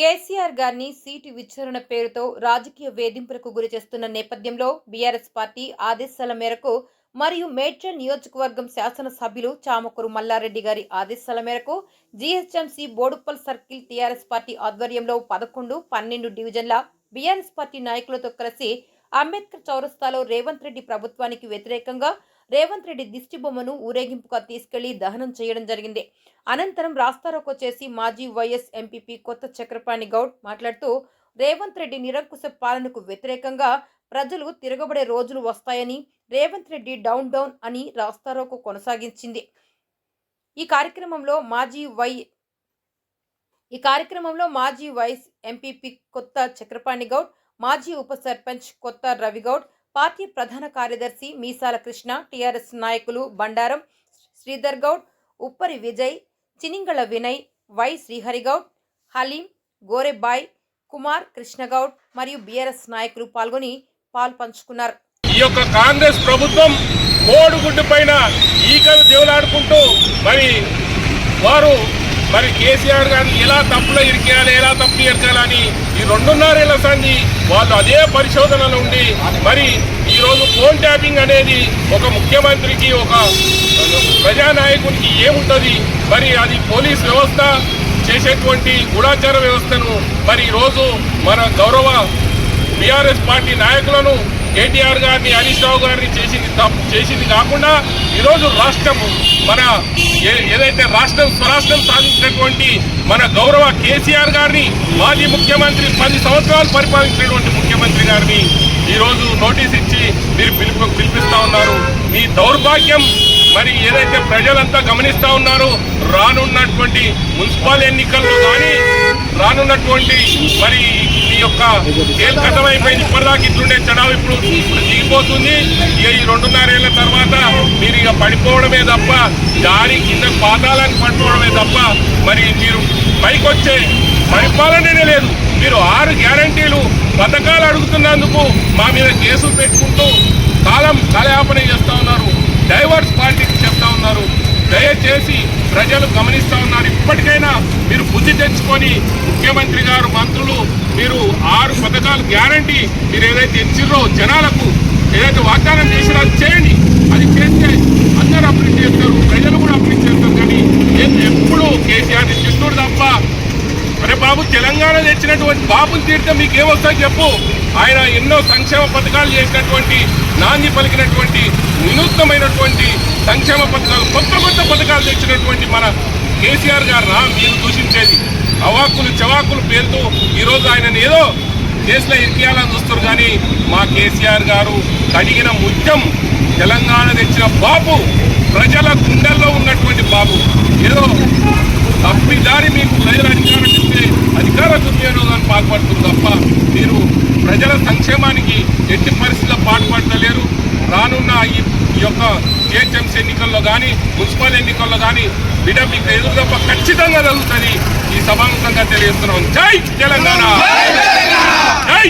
కేసీఆర్ గారిని సీటు విచారణ పేరుతో రాజకీయ వేధింపులకు గురి చేస్తున్న నేపథ్యంలో బీఆర్ఎస్ పార్టీ ఆదేశాల మేరకు మరియు మేడ్చల్ నియోజకవర్గం శాసనసభ్యులు చామకూరు మల్లారెడ్డి గారి ఆదేశాల మేరకు GHMC Boduppal circle TRS party ఆధ్వర్యంలో పదకొండు పన్నెండు డివిజన్ల బీఆర్ఎస్ పార్టీ నాయకులతో కలిసి అంబేద్కర్ చౌరస్తాలో రేవంత్ రెడ్డి ప్రభుత్వానికి వ్యతిరేకంగా రేవంత్ రెడ్డి దిష్టి బొమ్మను ఊరేగింపుగా తీసుకెళ్ళి దహనం చేయడం జరిగింది. అనంతరం రాస్తారోకో చేసి మాజీ వైఎస్ ఎంపీపీ కొత్త చక్రపాణి గౌడ్ మాట్లాడుతూ రేవంత్ రెడ్డి నిరంకుశ పాలనకు వ్యతిరేకంగా ప్రజలు తిరగబడే రోజులు వస్తాయని రేవంత్ రెడ్డి డౌన్ డౌన్ అని రాస్తారోకు కొనసాగించింది. ఈ కార్యక్రమంలో మాజీ వై ఈ కార్యక్రమంలో మాజీ వైస్ ఎంపీపీ కొత్త చక్రపాణి గౌడ్ మాజీ ఉప సర్పంచ్ కొత్త రవిగౌడ్ పార్టీ ప్రధాన కార్యదర్శి మీసాల కృష్ణ టీఆర్ఎస్ నాయకులు బండారం శ్రీధర్ గౌడ్ ఉప్పరి విజయ్ చినింగళ వినయ్ వై శ్రీహరిగౌడ్ హలీం గోరెబాయ్ కుమార్ కృష్ణగౌడ్ మరియు బీఆర్ఎస్ నాయకులు పాల్గొని పాలు పంచుకున్నారు. ఈ యొక్క కాంగ్రెస్ ప్రభుత్వం కోడిగుడ్డు పైన ఈకలు దేవులాడుకుంటూ మరి వారు మరి కేసీఆర్ గారిని ఎలా తప్పులో ఇరికేయాలి ఎలా తప్పులు ఇరకాలని ఈ రెండున్నరేళ్ళ సంది వాళ్ళు అదే పరిశోధనలో ఉండి మరి ఈరోజు ఫోన్ ట్యాపింగ్ అనేది ఒక ముఖ్యమంత్రికి ఒక ప్రజానాయకునికి ఏముంటుంది? మరి అది పోలీస్ వ్యవస్థ చేసేటువంటి గూఢాచార వ్యవస్థను మరి ఈరోజు మన గౌరవ బీఆర్ఎస్ పార్టీ నాయకులను కేటీఆర్ గారిని హరీష్ రావు గారిని చేసింది తప్పు చేసింది కాకుండా ఈరోజు రాష్ట్రము మన ఏ- ఏదైతే రాష్ట్రం స్వరాష్ట్రం సాధించినటువంటి మన గౌరవ కేసీఆర్ గారిని మాజీ ముఖ్యమంత్రి పది సంవత్సరాలు పరిపాలించినటువంటి ముఖ్యమంత్రి గారిని ఈరోజు నోటీస్ ఇచ్చి మీరు పిలుపు పిలిపిస్తా ఉన్నారు. మీ దౌర్భాగ్యం మరి ఏదైతే ప్రజలంతా గమనిస్తూ ఉన్నారో రానున్నటువంటి మున్సిపల్ ఎన్నికల్లో కానీ రానున్నటువంటి మరి ఈ యొక్క కథమైపోయింది? ఇప్పటిదాకా ఇట్లుండే చడావు ఇప్పుడు ఇప్పుడు దిగిపోతుంది. ఇక ఈ రెండున్నరేళ్ళ తర్వాత మీరు ఇక పడిపోవడమే తప్ప దారి కింద పాతాలని పడిపోవడమే తప్ప మరి మీరు పైకి వచ్చే పరిపాలననే లేదు. మీరు ఆరు గ్యారంటీలు పథకాలు అడుగుతున్నందుకు మా మీద కేసులు పెట్టుకుంటూ కాలం కాలయాపన చేస్తూ ఉన్నారు. డైవర్స్ పాలిటిక్స్ చెప్తా ఉన్నారు. దయచేసి ప్రజలు గమనిస్తూ ఉన్నారు. ఇప్పటికైనా మీరు బుద్ధి తెచ్చుకొని ముఖ్యమంత్రి గారు మంత్రులు మీరు ఆరు పథకాలు గ్యారంటీ మీరు ఏదైతే ఇచ్చిర్రో జనాలకు ఏదైతే వాగ్దానం చేసినా అది చేయండి అది చేస్తే అందరూ అప్రీట్ చేస్తారు ప్రజలు కూడా అప్రీట్ చేస్తారు కానీ ఏ- ఎప్పుడు కేసీఆర్ చిత్తూరు తప్ప అరే బాబు తెలంగాణ తెచ్చినటువంటి బాబుని తీర్థం మీకు ఏమొస్తాయి చెప్పు. ఆయన ఎన్నో సంక్షేమ పథకాలు చేసినటువంటి నాంది పలికినటువంటి వినూత్నమైనటువంటి సంక్షేమ పథకాలు కొత్త కొత్త పథకాలు తెచ్చినటువంటి మన కేసీఆర్ గారు రా మీరు దూషించేది. అవాకులు చవాకులు పేరుతో ఈరోజు ఆయన ఏదో కేసులో ఇరికేయాలని చూస్తారు కానీ మా కేసీఆర్ గారు కడిగిన ముత్యం తెలంగాణ తెచ్చిన బాబు ప్రజల గుండెల్లో ఉన్నటువంటి బాబు ఏదో పాల్పడుతుంది తప్ప మీరు ప్రజల సంక్షేమానికి ఎట్టి పరిస్థితుల్లో పాటుపడలేరు రానున్న ఈ ఈ యొక్క జిహెచ్ఎంసీ ఎన్నికల్లో కానీ మున్సిపల్ ఎన్నికల్లో కానీ బిడ్డ మీకు ఎదురు తప్ప ఖచ్చితంగా జరుగుతుంది. ఈ సభాముఖంగా తెలియజేస్తున్నాం. జై తెలంగాణ! జై